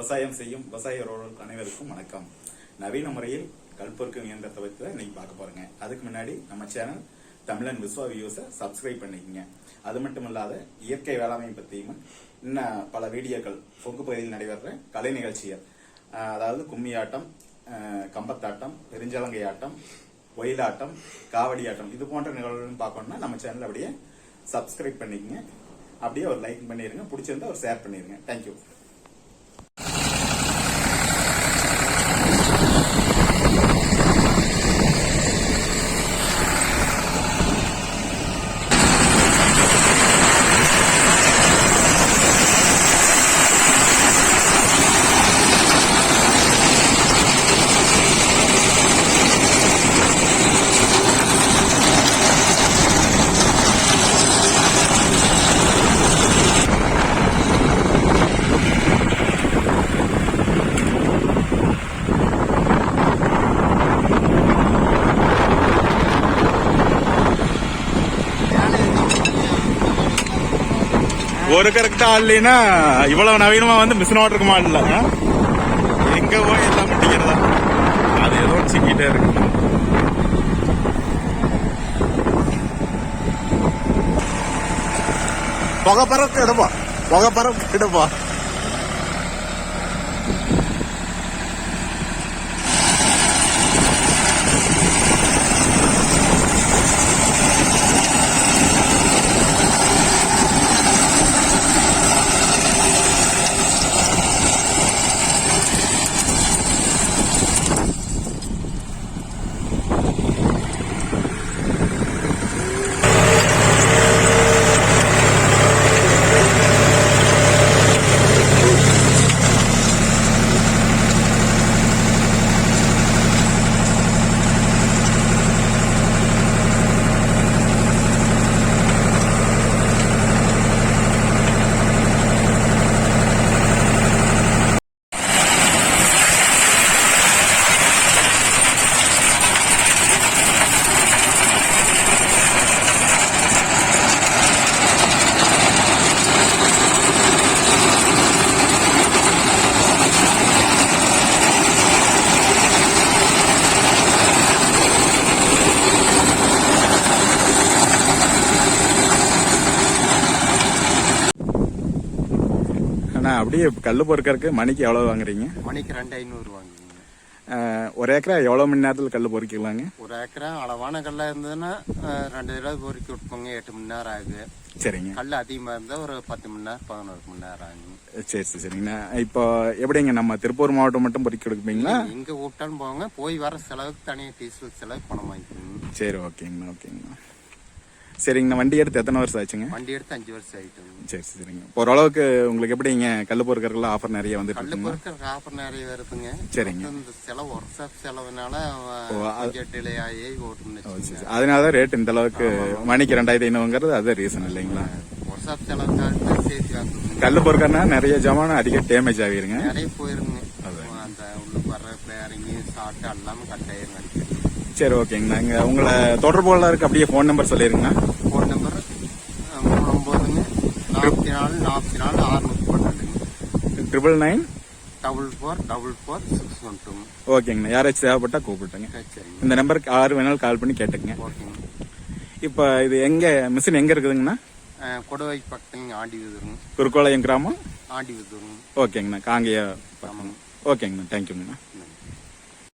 விவசாயம் செய்யும் விவசாய உறவுகளுக்கு அனைவருக்கும் வணக்கம். நவீன முறையில் கல்பொருக்கும் இயந்திரத்தை வச்சு தான் இன்னைக்கு பார்க்க போறேங்க. அதுக்கு முன்னாடி நம்ம சேனல் தமிழன் விஸ்வா வியூஸை சப்ஸ்கிரைப் பண்ணிக்கங்க. அது மட்டும் இல்லாத இயற்கை வேளாண்மை பற்றியும் இன்னும் பல வீடியோக்கள் பொங்கு பகுதியில் நடைபெற கலை நிகழ்ச்சிகள் அதாவது கும்மி ஆட்டம் கம்பத்தாட்டம் பெருஞ்சலங்கை ஆட்டம் ஒயிலாட்டம் காவடி ஆட்டம் இது போன்ற நிகழ்வுகள் பார்க்கணும்னா நம்ம சேனல் அப்படியே சப்ஸ்கிரைப் பண்ணிக்கங்க. அப்படியே ஒரு லைக் பண்ணிடுங்க பிடிச்சிருந்தா ஒரு ஷேர் பண்ணிடுங்க தேங்க்யூ ஒரு கரெக்டா ஆடலைன்னா இவ்வளவு நவீனமா வந்து மிஷின் ஓட்டருக்கு மாடல எங்க போய் எல்லாம் முடிக்கிறதா அது ஏதோ சிக்கிட்டே இருக்கு. புகை பறக்க எடுப்பா. புகை பறக்க எடுப்பா. அப்படியே கல்லு பொறுக்கறதுக்கு மணிக்கு எவ்வளவு வாங்குறீங்க? மணிக்கு ரெண்டு ஐநூறு வாங்குவீங்க ஒரு ஏக்கரா எவ்வளவு மணி நேரத்துல கல்லு பொறுக்கலாங்க? ஒரு ஏக்கரா அளவான கல்லா இருந்ததுன்னா ரெண்டு தடவை பொறுக்கி விட்டுப்போங்க எட்டு மணி நேரம் ஆகுது. சரிங்க. கல் அதிகமா இருந்தா ஒரு பத்து மணி நேரம் பதினோரு மணி நேரம் ஆகுங்க சரி சரி சரிங்கண்ணா இப்போ எப்படிங்க நம்ம திருப்பூர் மாவட்டம் மட்டும் பொறுக்கி கொடுப்பீங்களா? எங்க கூப்பிட்டாலும் போங்க. போய் வர செலவுக்கு தனியாக டீசல் செலவு பணம் வாங்கிக்கோங்க. சரி ஓகேங்கண்ணா ஓகேங்கண்ணா சரிங்கண்ணா வண்டி எடுத்து எத்தனை வருஷம் ஆச்சுங்க? வண்டி எடுத்து அஞ்சு வருஷம் ஆயிட்டுங்க. சரி சரி, சரிங்க. இப்போ ஓரளவுக்கு உங்களுக்கு எப்படிங்க கல்லு பொறுக்கறதுல ஆஃபர் நிறைய வந்துட்டு கல்லு இருக்குங்களா? பொறுக்க காப்பர் நிறைய வருதுங்க. சரிங்க. இந்த செலவு ஒர்க் ஷாப் செலவுனால டிலே ஆகி ஓட்டுன்னு அதனால தான் ரேட் இந்த அளவுக்கு மணிக்கு ரெண்டாயிரத்தி ஐநூறுங்கிறது அது ரீசன் இல்லைங்களா? ஒர்க் ஷாப் செலவுக்காக சேர்த்து வாங்குங்க கல்லு பொறுக்கறனா நிறைய ஜமான் அதிக டேமேஜ் ஆகிருங்க. நிறைய போயிருங்க. அந்த உள்ள வர்ற இறங்கி சாப்பிட்டு எல்லாமே கட்டாயிரம் அடிக்கிறது சரி ஓகேங்கண்ணா. இங்க உங்களை தொடர்பு இருக்கு அப்படியே ஃபோன் நம்பர் சொல்லிருங்கண்ணா. ஃபோன் நம்பர் ஒம்பதுங்க. நாற்பத்தி நாலு நாற்பத்தி நாலு ஆறுநூத்தி பன்னெண்டுங்க triple nine double four double four six one டூங்க ஓகேங்கண்ணா. யாராச்சும் தேவைப்பட்டா கூப்பிட்டுங்க இந்த நம்பருக்கு ஆறு வேணாலும் கால் பண்ணி கேட்டுங்க ஓகேங்க. இப்போ இது எங்க மிஷின் எங்க இருக்குதுங்கண்ணா? கொடுவை பக்கத்துங்க ஆண்டி விதுருங்க குறுக்கோளையம் கிராமம்? ஆண்டி விதுருங்க ஓகேங்கண்ணா. காங்கேய ஓகேங்கண்ணா. தேங்க்யூங்கண்ணா